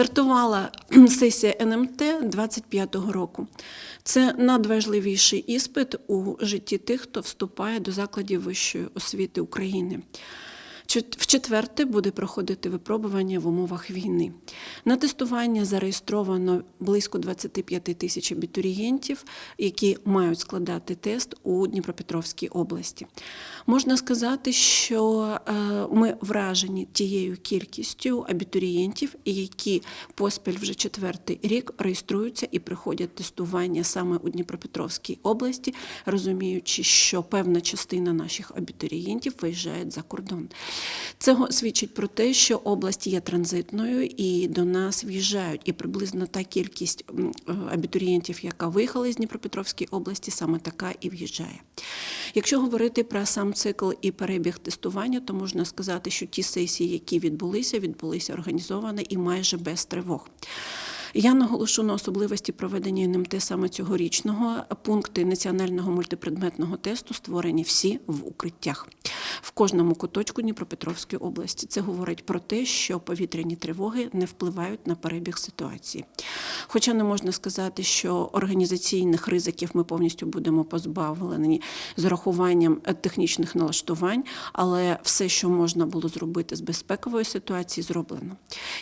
Стартувала сесія НМТ 25-го року. Це надважливіший іспит у житті тих, хто вступає до закладів вищої освіти України. Чет- В четверте буде проходити випробування в умовах війни. На тестування зареєстровано близько 25 тисяч абітурієнтів, які мають складати тест у Дніпропетровській області. Можна сказати, що е, ми вражені тією кількістю абітурієнтів, які поспіль вже четвертий рік реєструються і приходять тестування саме у Дніпропетровській області, розуміючи, що певна частина наших абітурієнтів виїжджають за кордон. Це свідчить про те, що область є транзитною і до нас в'їжджають. І приблизно та кількість е, абітурієнтів, яка виїхала з Дніпропетровської області, саме така і в'їжджає. Якщо говорити про сам цикл і перебіг тестування, то можна сказати, що ті сесії, які відбулися, відбулися організовано і майже без тривог. Я наголошу на особливості проведення НМТ саме цьогорічного. Пункти національного мультипредметного тесту створені всі в укриттях кожному куточку Дніпропетровської області. Це говорить про те, що повітряні тривоги не впливають на перебіг ситуації. Хоча не можна сказати, що організаційних ризиків ми повністю будемо позбавлені з урахуванням е, технічних налаштувань, але все, що можна було зробити з безпекової ситуації, зроблено.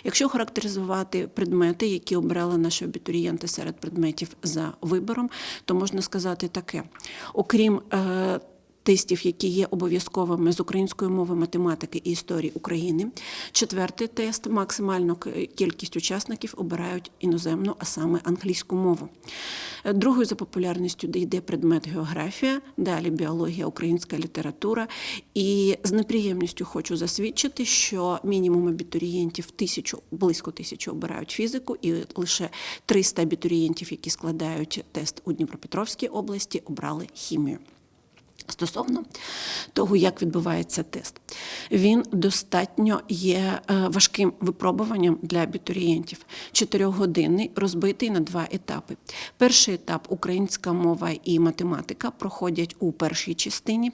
Якщо характеризувати предмети, які обрали наші абітурієнти серед предметів за вибором, то можна сказати таке: окрім е, Тестів, які є обов'язковими з української мови, математики і історії України. Четвертий тест максимальну кількість учасників обирають іноземну, а саме англійську мову. Другою за популярністю йде предмет географія, далі біологія, українська література. І з неприємністю хочу засвідчити, що мінімум абітурієнтів тисячу, близько тисячі обирають фізику, і лише 300 абітурієнтів, які складають тест у Дніпропетровській області, обрали хімію. Стосовно того, як відбувається тест, він достатньо є е, важким випробуванням для абітурієнтів. Чотирьохгодинний, розбитий на два етапи. Перший етап українська мова і математика проходять у першій частині.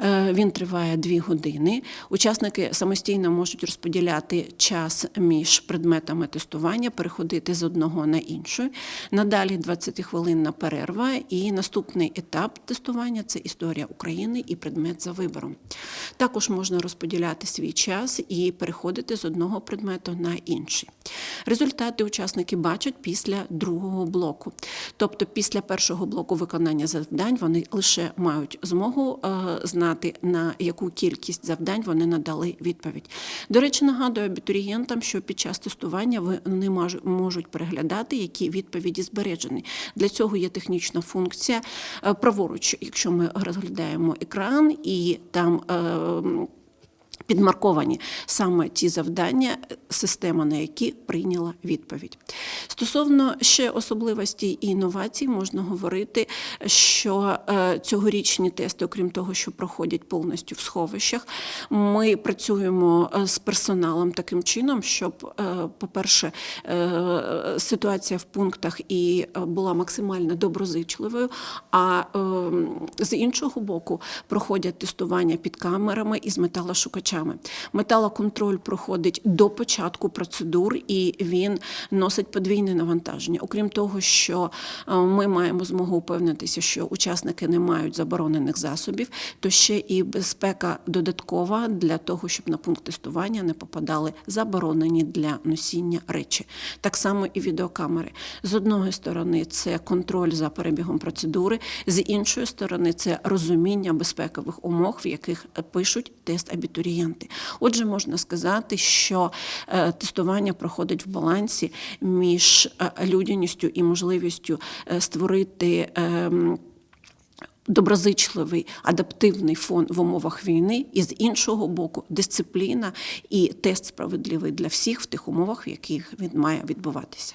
Е, Він триває дві години. Учасники самостійно можуть розподіляти час між предметами тестування, переходити з одного на інший. Надалі 20-хвилинна перерва, і наступний етап тестування це історія України і предмет за вибором. Також можна розподіляти свій час і переходити з одного предмету на інший. Результати учасники бачать після другого блоку. Тобто, після першого блоку виконання завдань вони лише мають змогу е, знати, на яку кількість завдань вони надали відповідь. До речі, нагадую абітурієнтам, що під час тестування вони можуть переглядати, які відповіді збережені. Для цього є технічна функція е, праворуч, якщо ми розглядаємо екран і там. Підмарковані саме ті завдання, система на які прийняла відповідь. Стосовно ще особливостей і інновацій, можна говорити, що е, цьогорічні тести, окрім того, що проходять повністю в сховищах, ми працюємо е, з персоналом таким чином, щоб, е, по-перше, ситуація в пунктах і була максимально доброзичливою, а е, з іншого боку проходять тестування під камерами і з металошукачами. Металоконтроль проходить до початку процедур, і він носить подвійне навантаження. Окрім того, що е, ми маємо змогу упевнитися, що учасники не мають заборонених засобів, то ще і безпека додаткова для того, щоб на пункт тестування не попадали заборонені для носіння речі. Так само і відеокамери. З одної сторони, це контроль за перебігом процедури, з іншої сторони, це розуміння безпекових умов, в яких пишуть тест абітурієнти. Отже, можна сказати, що е, тестування проходить в балансі між е, людяністю і можливістю е, створити. ем, Доброзичливий адаптивний фон в умовах війни, і з іншого боку, дисципліна і тест справедливий для всіх в тих умовах, в яких він має відбуватися.